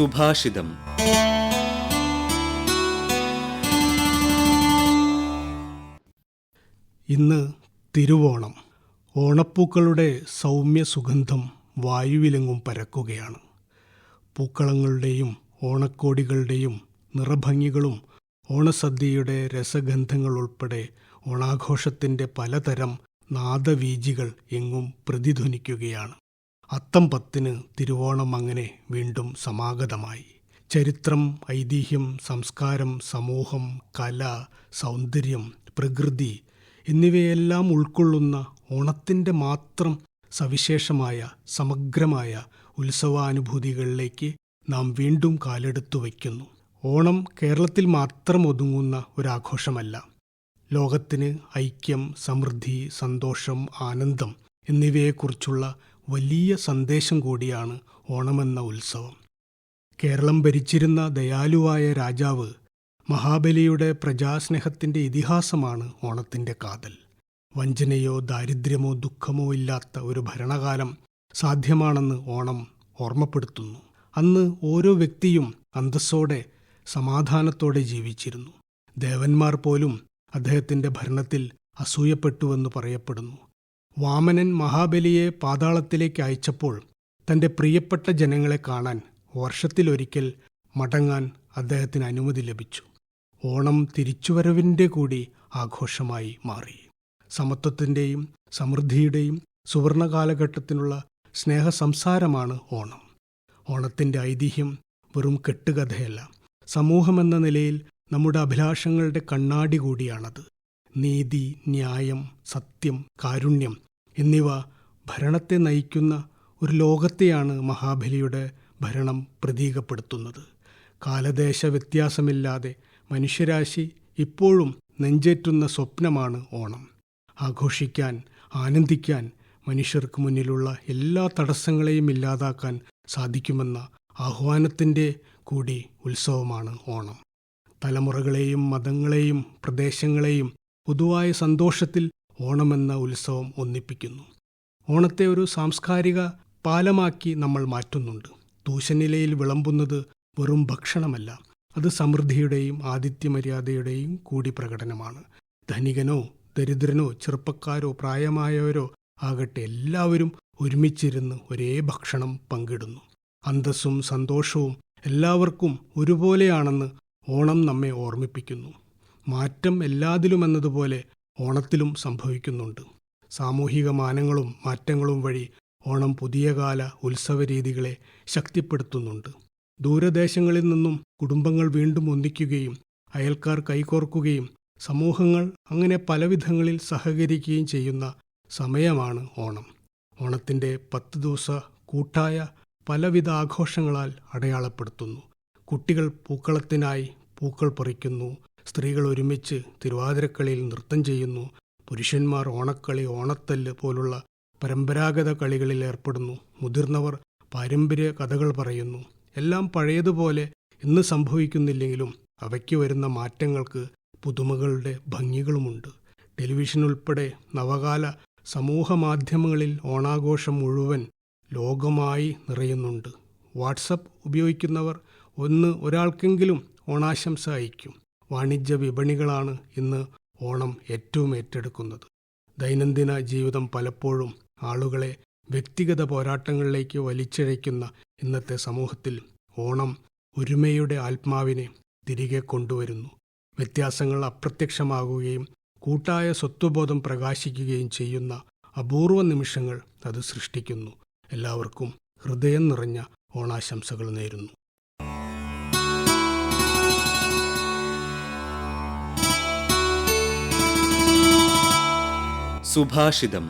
സുഭാഷിതം. ഇന്ന് തിരുവോണം. ഓണപ്പൂക്കളുടെ സൗമ്യ സുഗന്ധം വായുവിലെങ്ങും പരക്കുകയാണ്. പൂക്കളങ്ങളുടെയും ഓണക്കോടികളുടെയും നിറഭംഗികളും ഓണസദ്യയുടെ രസഗന്ധങ്ങൾ ഉൾപ്പെടെ ഓണാഘോഷത്തിന്റെ പലതരം നാദവീജികൾ എങ്ങും പ്രതിധ്വനിക്കുകയാണ്. അത്തം പത്തിന് തിരുവോണം അങ്ങനെ വീണ്ടും സമാഗതമായി. ചരിത്രം ഐതിഹ്യം സംസ്കാരം സമൂഹം കല സൗന്ദര്യം പ്രകൃതി എന്നിവയെല്ലാം ഉൾക്കൊള്ളുന്ന ഓണത്തിന്റെ മാത്രം സവിശേഷമായ സമഗ്രമായ ഉത്സവാനുഭൂതികളിലേക്ക് നാം വീണ്ടും കാലെടുത്തു വയ്ക്കുന്നു. ഓണം കേരളത്തിൽ മാത്രം ഒതുങ്ങുന്ന ഒരാഘോഷമല്ല. ലോകത്തിന് ഐക്യം സമൃദ്ധി സന്തോഷം ആനന്ദം എന്നിവയെക്കുറിച്ചുള്ള വലിയ സന്ദേശം കൂടിയാണ് ഓണമെന്ന ഉത്സവം. കേരളം ഭരിച്ചിരുന്ന ദയാലുവായ രാജാവ് മഹാബലിയുടെ പ്രജാസ്നേഹത്തിന്റെ ഇതിഹാസമാണ് ഓണത്തിന്റെ കാതൽ. വഞ്ചനയോ ദാരിദ്ര്യമോ ദുഃഖമോ ഇല്ലാത്ത ഒരു ഭരണകാലം സാധ്യമാണെന്ന് ഓണം ഓർമ്മപ്പെടുത്തുന്നു. അന്ന് ഓരോ വ്യക്തിയും അന്തസ്സോടെ സമാധാനത്തോടെ ജീവിച്ചിരുന്നു. ദേവന്മാർ പോലും അദ്ദേഹത്തിന്റെ ഭരണത്തിൽ അസൂയപ്പെട്ടുവെന്ന് പറയപ്പെടുന്നു. വാമനൻ മഹാബലിയെ പാതാളത്തിലേക്ക് അയച്ചപ്പോൾ തന്റെ പ്രിയപ്പെട്ട ജനങ്ങളെ കാണാൻ വർഷത്തിലൊരിക്കൽ മടങ്ങാൻ അദ്ദേഹത്തിന് അനുമതി ലഭിച്ചു. ഓണം തിരിച്ചുവരവിന്റെ കൂടി ആഘോഷമായി മാറി. സമത്വത്തിന്റെയും സമൃദ്ധിയുടെയും സുവർണ കാലഘട്ടത്തിനുള്ള സ്നേഹ സംസാരമാണ് ഓണം. ഓണത്തിന്റെ ഐതിഹ്യം വെറും കെട്ടുകഥയല്ല. സമൂഹമെന്ന നിലയിൽ നമ്മുടെ അഭിലാഷങ്ങളുടെ കണ്ണാടി കൂടിയാണത്. നീതി ന്യായം സത്യം കാരുണ്യം എന്നിവ ഭരണത്തെ നയിക്കുന്ന ഒരു ലോകത്തെയാണ് മഹാബലിയുടെ ഭരണം പ്രതീകപ്പെടുത്തുന്നത്. കാലദേശ വ്യത്യാസമില്ലാതെ മനുഷ്യരാശി ഇപ്പോഴും നെഞ്ചേറ്റുന്ന സ്വപ്നമാണ് ഓണം. ആഘോഷിക്കാൻ ആനന്ദിക്കാൻ മനുഷ്യർക്ക് മുന്നിലുള്ള എല്ലാ തടസ്സങ്ങളെയും ഇല്ലാതാക്കാൻ സാധിക്കുമെന്ന ആഹ്വാനത്തിന്റെ കൂടി ഉത്സവമാണ് ഓണം. തലമുറകളെയും മതങ്ങളെയും പ്രദേശങ്ങളെയും പൊതുവായ സന്തോഷത്തിൽ ഓണമെന്ന ഉത്സവം ഒന്നിപ്പിക്കുന്നു. ഓണത്തെ ഒരു സാംസ്കാരിക പാലമാക്കി നമ്മൾ മാറ്റുന്നുണ്ട്. തൂശനിലയിൽ വിളമ്പുന്നത് വെറും ഭക്ഷണമല്ല. അത് സമൃദ്ധിയുടെയും ആതിഥ്യമര്യാദയുടെയും കൂടി പ്രകടനമാണ്. ധനികനോ ദരിദ്രനോ ചെറുപ്പക്കാരോ പ്രായമായവരോ ആകട്ടെ എല്ലാവരും ഒരുമിച്ചിരുന്ന് ഒരേ ഭക്ഷണം പങ്കിടുന്നു. അന്തസ്സും സന്തോഷവും എല്ലാവർക്കും ഒരുപോലെയാണെന്ന് ഓണം നമ്മെ ഓർമ്മിപ്പിക്കുന്നു. മാറ്റം എല്ലാതിലുമെന്നതുപോലെ ഓണത്തിലും സംഭവിക്കുന്നുണ്ട്. സാമൂഹിക മാനങ്ങളും മാറ്റങ്ങളും വഴി ഓണം പുതിയ കാല ഉത്സവരീതികളെ ശക്തിപ്പെടുത്തുന്നുണ്ട്. ദൂരദേശങ്ങളിൽ നിന്നും കുടുംബങ്ങൾ വീണ്ടും ഒന്നിക്കുകയും അയൽക്കാർ കൈകോർക്കുകയും സമൂഹങ്ങൾ അങ്ങനെ പലവിധങ്ങളിൽ സഹകരിക്കുകയും ചെയ്യുന്ന സമയമാണ് ഓണം. ഓണത്തിന്റെ പത്ത് ദിവസ കൂട്ടായ പലവിധ ആഘോഷങ്ങളാൽ അടയാളപ്പെടുത്തുന്നു. കുട്ടികൾ പൂക്കളത്തിനായി പൂക്കൾ പറിക്കുന്നു. സ്ത്രീകൾ ഒരുമിച്ച് തിരുവാതിരക്കളിയിൽ നൃത്തം ചെയ്യുന്നു. പുരുഷന്മാർ ഓണക്കളി ഓണത്തല്ല് പോലുള്ള പരമ്പരാഗത കളികളിൽ ഏർപ്പെടുന്നു. മുതിർന്നവർ പാരമ്പര്യ കഥകൾ പറയുന്നു. എല്ലാം പഴയതുപോലെ ഇന്ന് സംഭവിക്കുന്നില്ലെങ്കിലും അവയ്ക്ക് വരുന്ന മാറ്റങ്ങൾക്ക് പുതുമകളുടെ ഭംഗികളുമുണ്ട്. ടെലിവിഷൻ ഉൾപ്പെടെ നവകാല സമൂഹ മാധ്യമങ്ങളിൽ ഓണാഘോഷം മുഴുവൻ ലോകമായി നിറയുന്നുണ്ട്. വാട്സപ്പ് ഉപയോഗിക്കുന്നവർ ഒന്ന് ഒരാൾക്കെങ്കിലും ഓണാശംസ അയക്കും വാണിജ്യ വിപണികളാണ് ഇന്ന് ഓണം ഏറ്റവും ഏറ്റെടുക്കുന്നത്. ദൈനംദിന ജീവിതം പലപ്പോഴും ആളുകളെ വ്യക്തിഗത പോരാട്ടങ്ങളിലേക്ക് വലിച്ചിഴയ്ക്കുന്ന ഇന്നത്തെ സമൂഹത്തിൽ ഓണം ഒരുമയുടെ ആത്മാവിനെ തിരികെ കൊണ്ടുവരുന്നു. വ്യത്യാസങ്ങൾ അപ്രത്യക്ഷമാകുകയും കൂട്ടായ സ്വത്വബോധം പ്രകാശിക്കുകയും ചെയ്യുന്ന അപൂർവ നിമിഷങ്ങൾ അത് സൃഷ്ടിക്കുന്നു. എല്ലാവർക്കും ഹൃദയം നിറഞ്ഞ ഓണാശംസകൾ നേരുന്നു. സുഭാഷിതം.